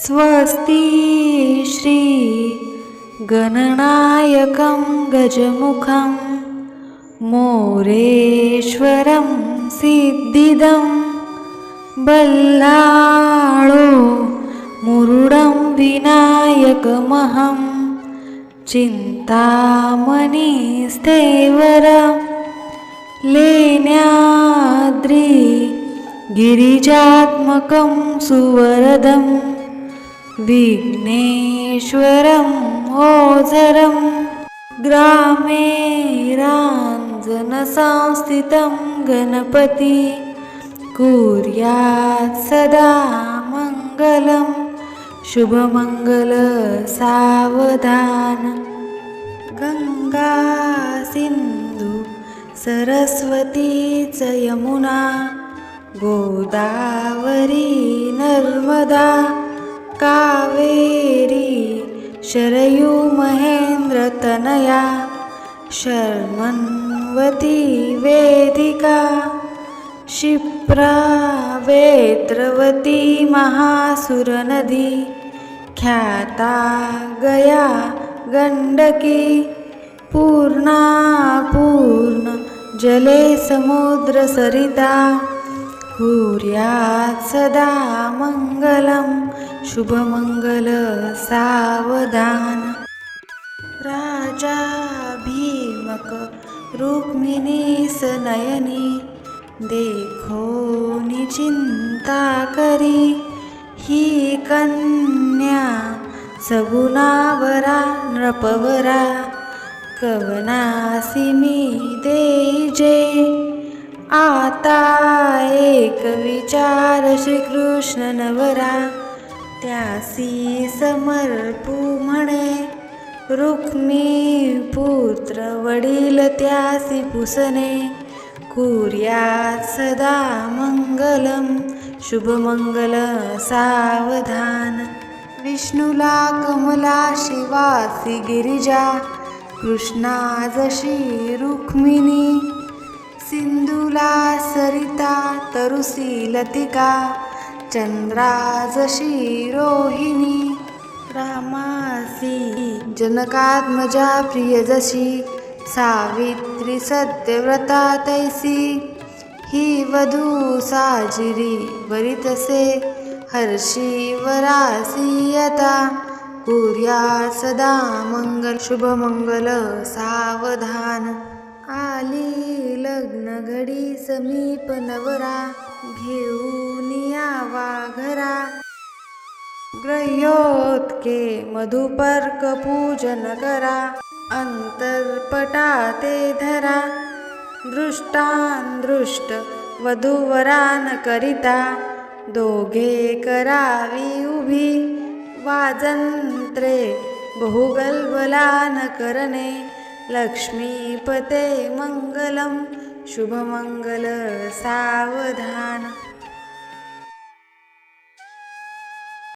स्वस्ति श्री गणनायकं गजमुखं मोरेश्वरं सिद्धिदं बल्लाळो मुरुडं विनायकमहं चिन्तामणिस्थेवरं लेण्याद्रि गिरिजात्मकं सुवरदं विघ्नेश्वरं ओझरं ग्रामे राञ्जनसंस्थितं गणपति कुर्यात् सदा मङ्गलं शुभमङ्गलसावधान गङ्गा सिन्धु सरस्वती च यमुना गोदावरी नर्मदा का शरयू महेन्द्रतनया शर्मन्वती वेदिका क्षिप्रा वेत्रवती महासुरनदी ख्याता गया गण्डकी पूर्णा पूर्ण जले समुद्रसरिता कुर्यात् सदा मङ्गलं शुभमङ्गल सावधान. राजा भीमक रुक्मिणी सनयनी देखो चिंता करी. ही कन्या सगुणावरा नृपवरा कवनासी मी आता एक विचार श्रीकृष्ण नवरा त्यासी समर्पू म्हणे रुक्मी पुत्र वडील त्यासी पुसने कुर्यात् सदा मङ्गलं शुभमङ्गल सावधान. विष्णुला कमला शिवासी गिरिजा कृष्णा जशी रुक्मिणी सिंधुला सरिता तरुसी लतिका चंद्रा जशी रोहिणी रामासी. जनकात्मजा प्रिय जशी सावित्री सत्यव्रता तैसी. ही वधू साजिरी वरितसे हर्षी वरासी यता कुर्या सदा मंगल शुभमंगल सावधान. आली लग्न घडी समीप नवरा घेऊन यावा घरा. ग्रह्योत्के मधुपर्क पूजन करा अंतरपटा ते धरा. दृष्टान दृष्ट वधूवरान करिता दोघे करावी उभी. वाजंत्रे बहुगलबलान करणे लक्ष्मीपते मङ्गलं शुभमङ्गल सावधान।